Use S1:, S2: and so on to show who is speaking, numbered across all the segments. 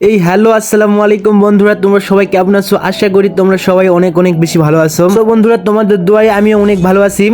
S1: এই হ্যালো, আসসালামু আলাইকুম বন্ধুরা, তোমরা সবাই কেমন আছো? আশা করি তোমরা সবাই অনেক অনেক বেশি ভালো আছো। তো বন্ধুরা, তোমাদের দোয়ায় আমি অনেক ভালো আছি।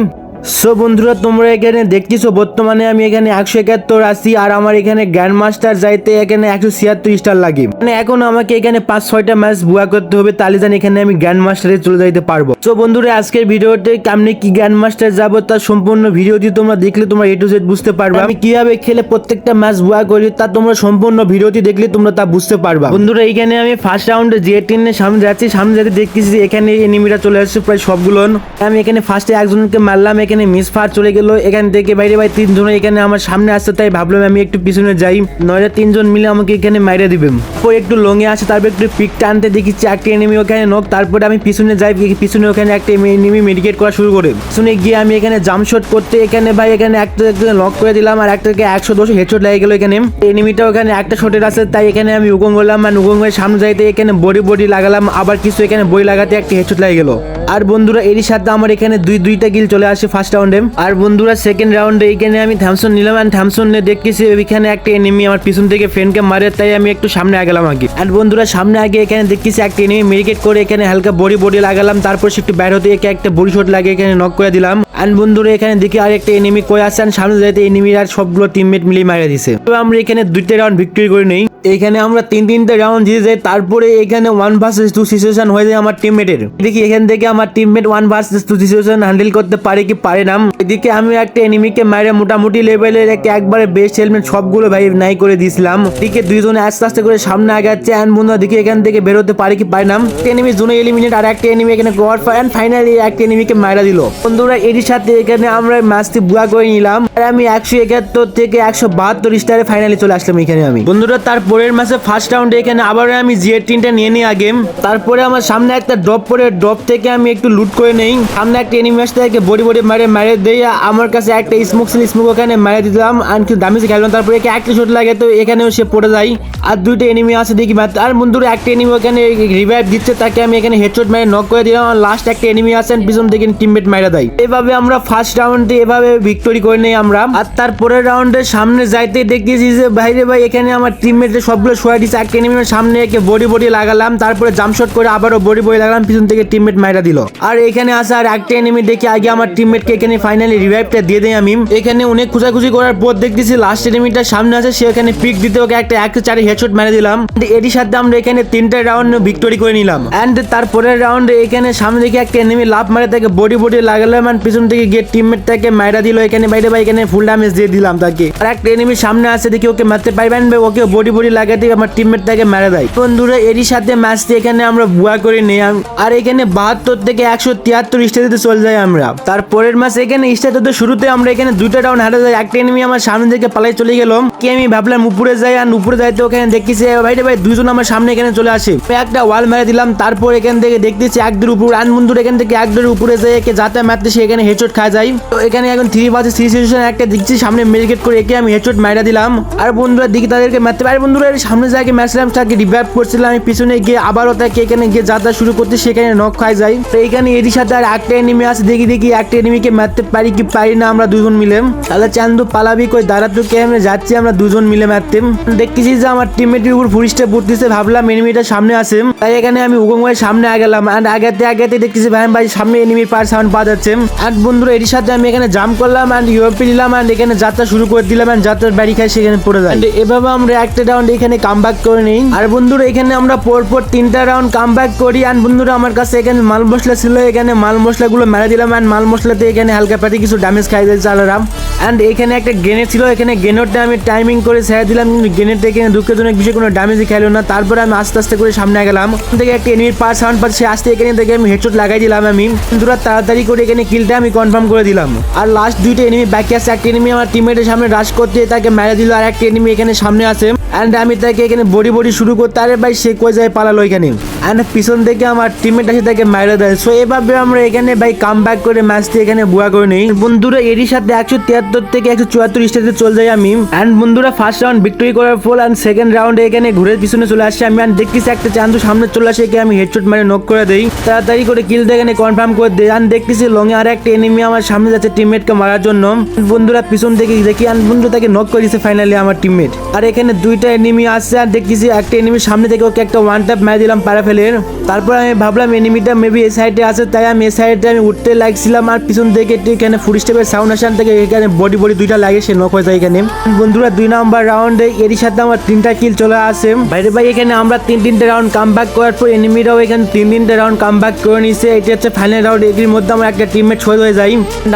S1: সো বন্ধুরা, তোমরা এখানে দেখতেছো, বর্তমানে আমি এখানে একশো একাত্তর আছি, আর আমার এখানে গ্র্যান্ড মাস্টার যাইতে এখানে একশো ছিয়াত্তর স্টার লাগে। মানে এখন আমাকে এখানে পাঁচ, ছয়টা ম্যাচ বুয়া করতে হবে, তাহলে জানি এখানে আমি গ্র্যান্ড মাস্টারে চলে যাইতে পারব। সো বন্ধুরা, আজকের ভিডিওতে কেমনি কি গ্র্যান্ড মাস্টার যাব, তার সম্পূর্ণ ভিডিওটি তোমরা দেখলে তোমরা এ টু জেড বুঝতে পারবে। আমি কীভাবে খেলে প্রত্যেকটা ম্যাচ বুয়া করি, তা তোমরা সম্পূর্ণ ভিডিওটি দেখলে তোমরা তা বুঝতে পারবা। বন্ধুরা, এখানে আমি ফার্স্ট রাউন্ডে যে টিনের সামনে যাচ্ছি, সামনে যাতে দেখতেছি এখানে এনিমিরা চলে আসছে, প্রায় সবগুলো। আমি এখানে ফার্স্টে একজনকে মারলাম এখানে মিস ফার চলে গেল। এখান থেকে বাইরে বাইরে তিনজন এখানে আমার সামনে আসছে, তাই ভাবলাম আমি একটু পিছনে যাই। নয়টা তিনজন মিলে আমাকে এখানে মাইরে দিবেন তারপর একটু লঙে আসে তারপর একটু পিক টানতে দেখি, চারটে এনিমি ওখানে নক তারপরে আমি পিছনে যাই পিছনে ওখানে একটা এনিমি মেডিকেট করা শুরু করে। পিছনে গিয়ে আমি এখানে জাম্প শট করতে, এখানে ভাই এখানে একটা একটা লক করে দিলাম, আর একটাকে একশো দশ হেডশট লেগে গেল এখানে। এনিমিটা ওখানে একটা শটের আছে, তাই এখানে আমি উগং করলাম আর উগং সামনে যাইতে এখানে বডি বডি লাগালাম, আবার কিছু এখানে বই লাগাতে একটা হেডশট লেগে গেল। আর বন্ধুরা, এরই সাথে আমার এখানে দুই, দুইটা গিল চলে আসে ফার্স্ট রাউন্ডে আর বন্ধুরা সেকেন্ড রাউন্ডে এখানে আমি থ্যামসন নিলাম অ্যান্ড থ্যামসন নিয়ে দেখতেছি এখানে একটা এনিমি আমার পিছন থেকে ফ্রেন্ডকে মারে, তাই আমি একটু সামনে আগেলাম আগে। আর বন্ধুরা, সামনে আগে এখানে দেখতেছি একটা এনিমি মেরিকেট করে এখানে হালকা বডি বডি লাগালাম, তারপর সে একটু বের হতে একে একটা বডি শট লাগে এখানে নক করে দিলাম। আর বন্ধুরা, এখানে দেখি আর একটা এনিমি কয়ে আসছে সামনে যাইতে এনিমি আর সবগুলো টিমমেট মিলিয়ে মারা দিছে। তো আমরা এখানে দুইটা রাউন্ড ভিক্টরি করে নেই। এখানে আমরা তিন তিনটে রাউন্ড জিতে যাই। তারপরে এখানে ওয়ান ভার্সেস টু সিচুয়েশন হয়ে যায় আমার টিমমেটের দেখি এখান থেকে আমার teammate one versus two situation handle করতে পারে কি পারে না। এদিকে আমি একটা এনিমিকে মারে মোটামুটি লেভেলের একে একবারে বেস্ট হেলমেট সবগুলো ভাই নাই করে দিয়েছিলাম এদিকে দুইজনে আস্তে আস্তে করে সামনে আগাচ্ছে। অ্যান্ড বন্ধুরা, দেখি এখান থেকে বেরোতে পারে কি পারে না। এনিমি জোনে এলিমিনেট আর একটা এনিমি এখানে গড অ্যান্ড ফাইনালি একটা এনিমিকে মারা দিল। বন্ধুরা, এরই সাথে এখানে আমরা ম্যাচটি বুয়া করে নিলাম। আর আমি একশো একাত্তর থেকে একশো বাহাত্তর স্টারে ফাইনালি চলে আসলাম এখানে আমি। বন্ধুরা, তার পরের ম্যাচে ফার্স্ট রাউন্ডে এখানে আবার আমি জিএ টিনটা নিয়ে নিই আগে তারপরে আমার সামনে একটা ড্রপ পরে ড্রপ থেকে আমি একটু লুট করে নেই। সামনে একটা এনিমি আসতে থেকে বডি বডি মারে মারে দেই। আমার কাছে একটা স্মোক ছিল স্মোক ওখানে মারে দিলাম। আর কি দামি খেললাম তারপরে একে একটা শট লাগে, তো এখানেও সে পড়ে যায়। আর দুইটা এনিমি আছে, দেখি আর বন্ধুরা, একটা এনিমি ওখানে রিভাইভ দিচ্ছে, তাকে আমি এখানে হেডশট মারে নক করে দিলাম। লাস্ট একটা এনিমি আছেন পিছন থেকে টিমমেট মারা দেয়। এভাবে আমরা ফার্স্ট রাউন্ডে এভাবে ভিক্টোরি করে নেই আমরা। আর তারপরের রাউন্ডে সামনে যাইতে দেখতেছি যে, ভাইরে ভাই, এখানে আমার টিমমেটে সবগুলো শোয়া দিচ্ছে একটা এনিমির সামনে একে বডি বডি লাগালাম। তারপরে জাম্পশট করে আবারও বডি বডি লাগালাম। পিছন থেকে টিমমেট মাইরা দিল। আর এখানে আসা আর একটা এনিমি দেখে আগে আমার টিমমেটকে এখানে ফাইনালি রিভাইভটা দিয়ে দেয় আমি। এখানে অনেক খুঁজাখুঁজি করার পর দেখতেছি লাস্ট এনিমিটা সামনে আছে। সে এখানে পিক দিতে ওকে একটা একশো চারি হেডশট মেরে দিলাম। এটির সাথে আমরা এখানে তিনটা রাউন্ড ভিক্টোরি করে নিলাম। অ্যান্ড তারপরের রাউন্ডে এখানে সামনে দেখে একটা এনিমি লাভ মারে তাকে বডি বডি লাগালাম। আর পিছন থেকে গিয়ে টিমমেট মাইরা দিল, এখানে বাইরে ভাই, এখানে ফুল ড্যামেজ দিয়ে দিলাম তাকে। আর একটা এনিমি সামনে আছে, দেখি ওকে মারতে পারবেন ভাই ওকে বডি বডি লাগাতে আমার টিমমেট তাকে মেরে দেয়। বন্ধুরা, এরই সাথে ম্যাচটি এখানে আমরা বুয়া করে নিই। আর এখানে বাহাত্তর থেকে একশো তিয়াত্তর স্টেজে চলে যাই আমরা। তারপরের ম্যাচ এখানে স্টেজে শুরুতে আমরা এখানে দুইটা রাউন্ড হারে যাই। একটা এনিমি আমার সামনে থেকে পালাই চলে গেল। কি আমি ভাবলাম, উপরে যাই আর উপরে যাইতে ওখানে দেখতেছি ভাইরে ভাই দুজন আমার সামনে এখানে চলে আসে। একটা ওয়াল মেরে দিলাম, তারপর এখান থেকে দেখতেছি এক দুর উপর আন বন্ধুর, এখান থেকে একদর উপরে যায় একে যাতে মারতে সে এখানে হেডশট খাওয়া যায় তো এখানে এখন থ্রি বাজে থ্রি সিচুয়েশন একটা দেখছি, সামনে মেডিকেট করে একে আমি হেডশট মাইরা দিলাম। আর বন্ধুরা দিকে তাদেরকে মারতে পারে বন্ধুরা এর সামনে যাকে মারছিলাম, তাকে রিভাইভ করছিলাম, আমি পিছনে গিয়ে আবারও তাকে এখানে গিয়ে যাত্রা শুরু করতে, সেখানে নক খাই যাই। তো এখানে এরই সাথে আর একটা এনিমি আছে, দেখি দেখি, একটা এনিমিকে মারতে পারি কি পারি না, আমরা দুজন মিলে। তাহলে চান্দু পালাবি কই দাঁড়াতো কে আমরা যাচ্ছি, আমরা দুজন মিলে মারতে। দেখতেছি যে আমার টিমমেটের উপর ফুরিস্টে পড়তেছে ভাবলাম এনিমিটা সামনে আছে। তাই এখানে আমি উগম হয়ে সামনে আগেলাম আর আগাতে আগাতে দেখতেছি ভাই ভাই, সামনে এনিমি পার সাউন্ড পাওয়া যাচ্ছে আর বন্ধুরা এর সাথে আমি এখানে জাম্প করলাম অ্যান্ড ইউএপি নিলাম আর এখানে যাত্রা শুরু করে দিলাম আর যাত্রার বাড়ি খাই সেখানে পড়ে যায়। এভাবে আমরা একটা রাউন্ড এখানে কাম করে নেই। আর বন্ধুরা এখানে আমরা পর পর তিনটা রাউন্ড কাম করি অ্যান্ড বন্ধুরা আমার কাছে এখানে মাল মশলা ছিল এখানে মাল মশলাগুলো মেরে দিলাম আর মাল মশলাতে এখানে হালকা পাতি কিছু ড্যামেজ খাই যায় চালারাম অ্যান্ড এখানে একটা গ্রেনেড ছিল এখানে গ্রেনেডটা আমি টাইমিং করে ছেড়ে দিলাম কিন্তু গ্রেনেডটা এখানে জন্য কিছু কোনো ড্যামেজই খেলো না। তারপরে আমি আস্তে আস্তে করে সামনে গেলাম। থেকে একটা এনিমির পার সাউন্ড পাচ্ছে আসতে এখানে থেকে আমি হেডশট লাগাই দিলাম আমি। বন্ধুরা তাড়াতাড়ি করে এখানে কিলটা আমি কনফার্ম করে দিলাম। আর লাস্ট দুইটা এনিমি বাকি আছে, একটা এনিমি আমার টিমমেটের সামনে রাশ করতে তাকে মেরে দিল, আর একটা এনিমি এখানে সামনে আছে। অ্যান্ড আমি তাকে এখানে বডি বডি শুরু করতে, আরে ভাই, সে কয়ে যায় পালালো এখানে? অ্যান্ড পিছন থেকে আমার টিমমেট আছে তাকে মাইরে দেয়। সো এভাবে আমরা এখানে ভাই কাম ব্যাক করে ম্যাচটি এখানে বুয়া করে নেই। বন্ধুরা, এরই সাথে একশো তিয়াত্তর থেকে একশো চুয়াত্তর স্টেজে চলে যাই আমি। অ্যান্ড বন্ধুরা ফার্স্ট রাউন্ড ভিক্টোরি করার পর অ্যান্ড সেকেন্ড রাউন্ডে এখানে ঘুরে পিছনে চলে আসছে আমি। অ্যান্ড দেখতেছি একটা চান্দু সামনে চলে আসে, একে আমি হেডশট মারে নক করে দেই। তাড়াতাড়ি করে কিল এখানে কনফার্ম করে দেই। অ্যান্ড দেখতেছি লঙে আর একটা এনিমি আমার সামনে যাচ্ছে টিমমেটকে মারার জন্য। বন্ধুরা, পিছন থেকে দেখি অ্যান্ড বন্ধু তাকে নক করে দিছে ফাইনালি আমার টিমমেট আর এখানে দুইটা এনিমি আসছে আর দেখতেছি একটা এনিমির সামনে থেকে ওকে একটা ওয়ান ট্যাপ মেরে দিলাম প্যারাফেলের তারপর আমি ভাবলাম এনিমিটা মেবি এই সাইডে আছে। তাই আমি এই সাইডে আমি উঠতে লাগছিলাম আর পিছন থেকে এখানে ফুড স্টেপের সাউন্ড আসান থেকে এখানে বডি বডি দুইটা লাগে, সে নক হয়ে যায় এখানে। বন্ধুরা, দুই নাম্বার রাউন্ডে এরই সাথে আমার তিনটা কিল চলে আসে। বাইরে ভাই এখানে আমরা তিন তিনটে রাউন্ড কাম ব্যাক করার পর এনিমিরাও এখানে তিন তিনটে রাউন্ড কাম ব্যাক করে নিছে। এটা হচ্ছে ফাইনাল রাউন্ড এটির মধ্যে আমার একটা টিমমেট শহীদ হয়ে যায়।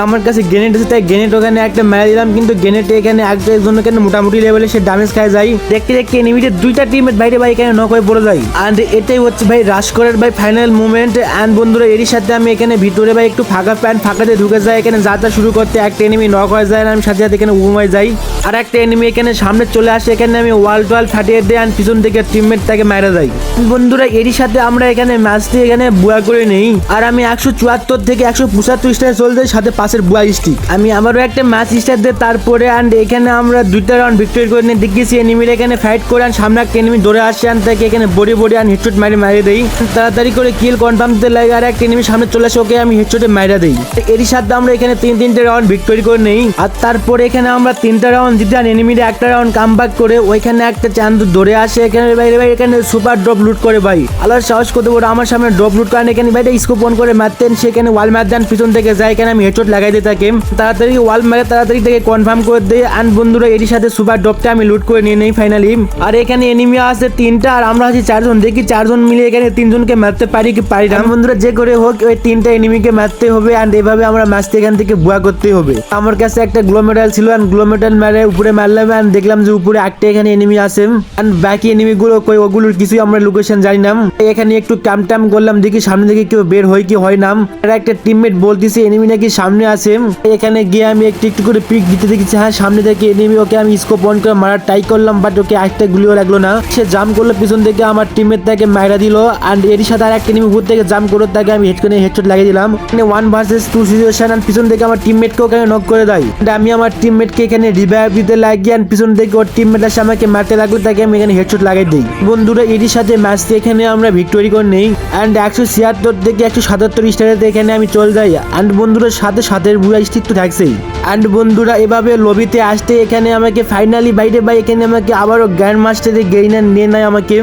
S1: আমার কাছে গ্রেনেড আছে, তাই গ্রেনেড ওখানে একটা মেরে দিলাম, কিন্তু গ্রেনেড এখানে একটা জন্য এখানে মোটামুটি লেভেলে সে ড্যামেজ খায় যায়। দেখতে দেখতে এনিমিদের দুইটা টিমমেট বাইরে ভাই এখানে নক হয়ে পড়ে যায়। আর এটাই হচ্ছে ভাই রাশ করার ভাই ফাইনাল মুভমেন্ট অ্যান্ড বন্ধুরা, এরই সাথে আমি এখানে ভিতরে ভাই, একটু ফাঁকা প্যান্ট ফাঁকাতে ঢুকে যায় এখানে যাত্রা শুরু করতে একটা এনিমি নক হয়ে যায়, আমি সাথে সাথে এখানে উমায় যাই। আর একটা এনিমি এখানে সামনে চলে আসে, এখানে আমি ওয়াল টোয়াল ফাটিয়ে দিই অ্যান্ড পিছন থেকে টিমমেট তাকে মারা যাই বন্ধুরা, এরই সাথে আমরা এখানে ম্যাচটি এখানে বুয়া করে নেই। আর আমি একশো চুয়াত্তর থেকে একশো পঁচাত্তর স্টার চলতে সাথে পাশের বুয়া স্টিক আমি আবারও একটা ম্যাচ স্টার দিই তারপরে অ্যান্ড এখানে আমরা দুইটা রাউন্ড ভিক্টোরি করে নিয়ে দেখেছি এনিমির এখানে ফাইট করে সামনে একটা এনিমি দৌড়ে আসছে অ্যান্ড তাকে এখানে বডি বডি অ্যান্ড হেডশট মারি মারিয়ে দেই। তাড়াতাড়ি করে কিল কনফার্ম দিতে লাগে আর একটা এনিমি সামনে চলে আসে, ওকে আমি হেডশটে মাইরা দেই। এরই সাথে আমরা এখানে তিন তিনটে রাউন্ড ভিক্টোরি করে নেই। আর তারপরে এখানে আমরা তিনটা রাউন্ড জিতে আর এনিমির একটা রাউন্ড কাম করে, ওইখানে একটা চান্দ দৌড়ে আসে। এখানে বাইরে ভাই, এখানে সুপার ড্রপ লুট করে ভাই। আল্লাহর সাহস করতে বড় আমার সামনে ড্রপ লুট করেন এখানে ভাই স্কোপ অন করে মারতেন সেখানে ওয়াল মার দেন পিছন থেকে যায়, এখানে আমি হেডশট লাগাই দিই তাকে তাড়াতাড়ি ওয়াল মারে, তাড়াতাড়ি থেকে কনফার্ম করে দেই। অ্যান্ড বন্ধুরা এর সাথে সুপার ড্রপটা আমি লুট করে নিয়ে নেই ফাইনালি আর এখানে এনিমি আছে তিনটা, আর আমরা আছি চারজন, দেখি চারজন মিলে এখানে তিনজনকে মারতে পারি কি পারি না। বন্ধুরা, যে করে হোক, ওই তিনটা এনিমিকে মারতে হবে অ্যান্ড এভাবে আমরা ম্যাচটা এখান থেকে বুয়া করতে হবে। আমার কাছে একটা গ্লোমেটাল ছিল অ্যান্ড গ্লোমেটাল মেরে উপরে মারলাম অ্যান্ড দেখলাম যে উপরে একটা এখানে এনিমি আছে। অ্যান্ড বাকি এনিমি গুলো কই, ওগুলোর কিছুই আমরা লোকেশন জানি না। এখানে একটু ক্যাম ট্যাম করলাম, দেখি সামনে থেকে কেউ বের হয় কি হয় না। একটা টিমমেট বলতেছে এনিমি নাকি সামনে আছে? এখানে গিয়ে আমি একটু একটু করে পিক দিতে দেখেছি হ্যাঁ সামনে থেকে এনিমি ওকে আমি স্কোপ অন করে মারার ট্রাই করলাম বাট ওকে একটা গুলিও লাগল না। সে জাম করল পিছন থেকে, আমার টিমমেট তাকে মাইরা দিল। অ্যান্ড এর সাথে আর একটা এনিমি উপর থেকে জাম করে তাকে আমি হেড করে হেডশট লাগিয়ে দিলাম। মানে one versus two situation and পিছন থেকে আমার টিমমেটকে ওখানে নক করে দেয়। আমি আমার টিমমেটকে এখানে রিভাইভ দিতে লাগি অ্যান্ড পিছন থেকে ওর টিমমেট এসে আমাকে মারতে লাগল তাকে আমি এখানে হেডশট লাগাই দিই। বন্ধুরা এটির সাথে ম্যাচটি এখানে আমরা ভিক্টোরি করে নেই। অ্যান্ড একশো ছিয়াত্তর থেকে একশো সাতাত্তর স্টারেতে এখানে আমি চলে যাই। অ্যান্ড বন্ধুরা, সাথে সাতের বুড়া স্টিক তো থাকছেই। অ্যান্ড বন্ধুরা, এভাবে লবিতে আসতে এখানে আমাকে ফাইনালি বাইরে ভাই, এখানে আমাকে আবারও গ্র্যান্ড মাস্টারে গেইনার নিয়ে নেয় আমাকে।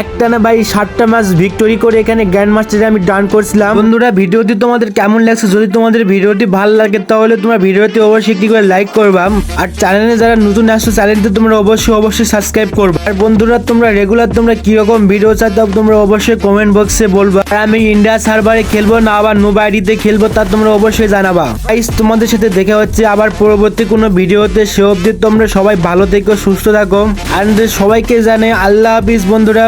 S1: একটা না ভাই, সাতটা ম্যাচ ভিক্টোরি করে এখানে গ্র্যান্ড মাস্টারে আমি ডান করছিলাম। বন্ধুরা, ভিডিওটি তোমাদের কেমন লাগছে? যদি তোমাদের ভিডিওটি ভালো লাগে, তাহলে তোমরা ভিডিওটি অবশ্যই একটি করে লাইক করবা। আর চ্যানেলে যারা নতুন আসছো চ্যানেলটি তোমরা অবশ্যই অবশ্যই সাবস্ক্রাইব করবে। আর বন্ধুরা, তোমরা রেগুলার তোমরা কীরকম ভিডিও চাও তোমরা অবশ্যই কমেন্ট বক্সে বলবা। আর আমি ইন্ডিয়া সার্ভারে খেলব না, আবার নো আইডিতে খেলব, তা তোমরা অবশ্যই জানাবা। তোমাদের সাথে দেখা হচ্ছে আবার পরবর্তী কোনো ভিডিওতে সে অবধি তোমরা সবাই ভালো থেকো, সুস্থ থাকো। আর সবাইকে জানে আল্লাহ হাফিজ বন্ধুরা।